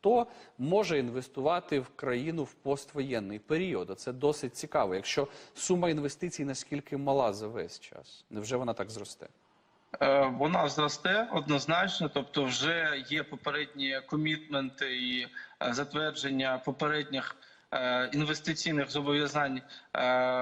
хто може інвестувати в країну в поствоєнний період. Це досить цікаво. Якщо сума інвестицій наскільки мала за весь час, невже вона так зросте? Е, Вона зросте однозначно, тобто вже є попередні комітменти і е, затвердження попередніх е, інвестиційних зобов'язань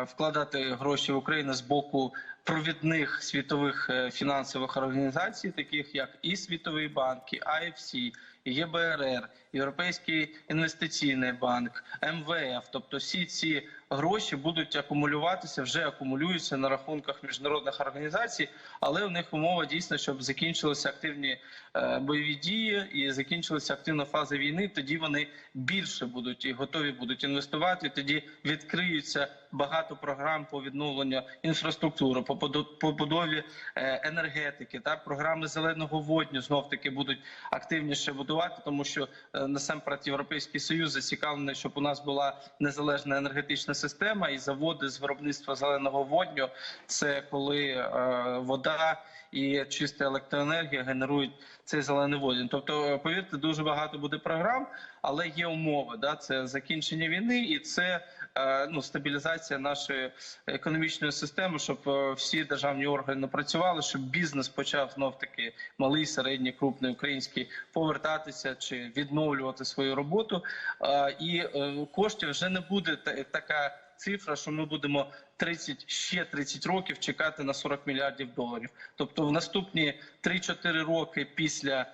вкладати гроші в Україну з боку провідних світових е, фінансових організацій, таких як і Світовий банк, і IFC, і ЄБРР, Європейський інвестиційний банк, МВФ. Тобто всі ці гроші будуть акумулюватися, вже акумулюються на рахунках міжнародних організацій, але у них умова дійсно, щоб закінчилися активні е, бойові дії і закінчилася активна фаза війни. Тоді вони більше будуть і готові будуть інвестувати. Тоді відкриються багато програм по відновленню інфраструктури, по побудові е, енергетики та програми зеленого водню знов таки будуть активніше будувати, тому що е, насамперед європейський союз зацікавлений, щоб у нас була незалежна енергетична система і заводи з виробництва зеленого водню. Це коли е, вода і чиста електроенергія генерують цей зелений водень. Тобто, повірте, дуже багато буде програм, але є умови. Да? Це закінчення війни і це е, ну, стабілізація нашої економічної системи, щоб е, всі державні органи працювали, щоб бізнес почав знов таки малий, середній, крупний український повертатися чи відновлювати свою роботу. Е, І коштів вже не буде та- така. Цифра, що ми будемо 30, ще 30 років чекати на 40 мільярдів доларів. Тобто, в наступні 3-4 роки після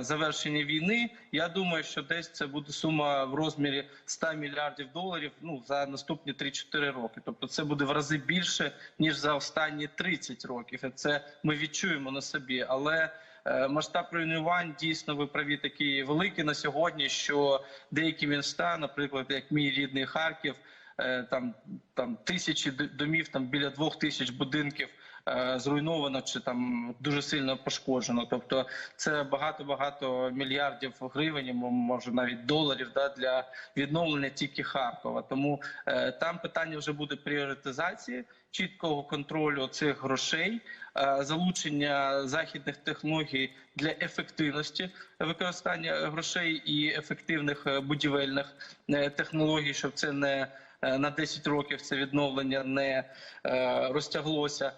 завершення війни, я думаю, що десь це буде сума в розмірі 100 мільярдів доларів. Ну за наступні 3-4 роки. Тобто, це буде в рази більше ніж за останні 30 років. І це ми відчуємо на собі, але. Е, Масштаб руйнувань дійсно ви праві такі великі на сьогодні, що деякі міста, наприклад, як мій рідний Харків, е, там там тисячі домів, там біля двох тисяч будинків е, зруйновано чи там дуже сильно пошкоджено. Тобто це багато багато мільярдів гривень, може навіть доларів, да, для відновлення тільки Харкова. Тому е, там питання вже буде пріоритизації, чіткого контролю цих грошей, е, залучення західних технологій для ефективності використання грошей і ефективних е, будівельних е, технологій, щоб це не е, на 10 років це відновлення не е, розтяглося. Е,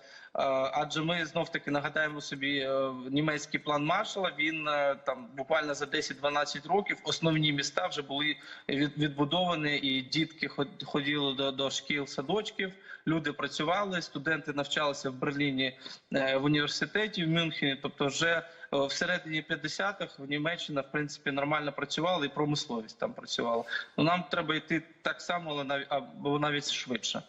Адже ми знов таки нагадаємо собі е, німецький план Маршала. Він е, там буквально за 10-12 років основні міста вже були від- відбудовані, і дітки ход- ходили до, до шкіл, садочків. Люди працювали, студенти навчалися в Берліні е, в університеті в Мюнхені. Тобто, вже е, всередині 50-х в Німеччина в принципі нормально працювала і промисловість там працювала. Ну нам треба йти так само, але навіть або навіть швидше.